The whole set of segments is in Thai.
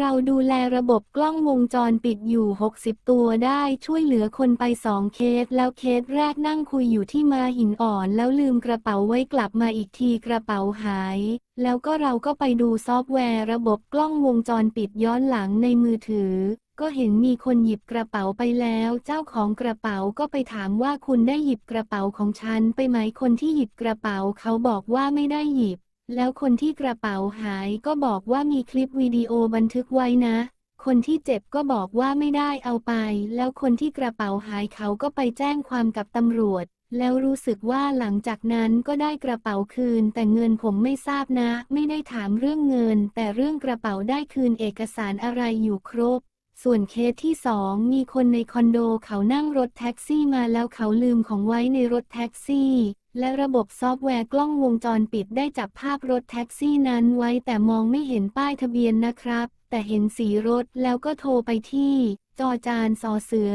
เราดูแลระบบกล้องวงจรปิดอยู่ 60 ตัวได้ช่วยเหลือคนไป2เคส แล้วเคสแรกนั่งคุยอยู่ที่มาหินอ่อน แล้วลืมกระเป๋าไว้กลับมาอีกทีกระเป๋าหาย แล้วก็เราก็ไปดูซอฟต์แวร์ระบบกล้องวงจรปิดย้อนหลังในมือถือ ก็เห็นมีคนหยิบกระเป๋าไปแล้ว เจ้าของกระเป๋าก็ไปถามว่าคุณได้หยิบกระเป๋าของฉันไปไหมคนที่หยิบกระเป๋าเขาบอกว่าไม่ได้หยิบ แล้วคนที่กระเป๋าหายก็บอกว่ามีคลิปวิดีโอบันทึกไว้นะ คนที่เจ็บก็บอกว่าไม่ได้เอาไป แล้วคนที่กระเป๋าหายเขาก็ไปแจ้งความกับตำรวจ แล้วรู้สึกว่าหลังจากนั้นก็ได้กระเป๋าคืน แต่เงินผมไม่ทราบนะ ไม่ได้ถามเรื่องเงิน แต่เรื่องกระเป๋าได้คืนเอกสารอะไรอยู่ครบส่วนเคสที่สองมีคนในคอนโดเขานั่งรถแท็กซี่มาแล้วเขาลืมของไว้ในรถแท็กซี่ และระบบซอฟต์แวร์กล้องวงจรปิดได้จับภาพรถแท็กซี่นั้นไว้แต่มองไม่เห็นป้ายทะเบียนนะครับ แต่เห็นสีรถแล้วก็โทรไปที่ จอจานสอเสือ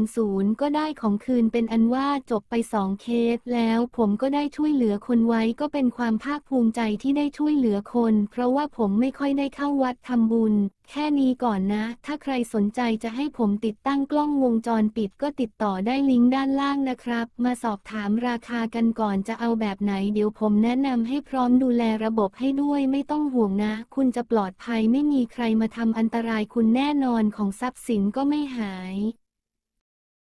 100 ก็ได้ของคืนเป็นอันว่าจบไปสองเคส แล้วผมก็ได้ช่วยเหลือคนไว้ก็เป็นความภาคภูมิใจที่ได้ช่วยเหลือคน เพราะว่าผมไม่ค่อยได้เข้าวัดทำบุญ แค่นี้ก่อนนะ ถ้าใครสนใจจะให้ผมติดตั้งกล้องวงจรปิดก็ติดต่อได้ลิงก์ด้านล่างนะครับ มาสอบถามราคากันก่อนจะเอาแบบไหน เดี๋ยวผมแนะนำให้พร้อมดูแลระบบให้ด้วยไม่ต้องห่วงนะ คุณจะปลอดภัยไม่มีใครมาทำอันตรายคุณแน่นอนของทรัพย์สินก็ไม่หาย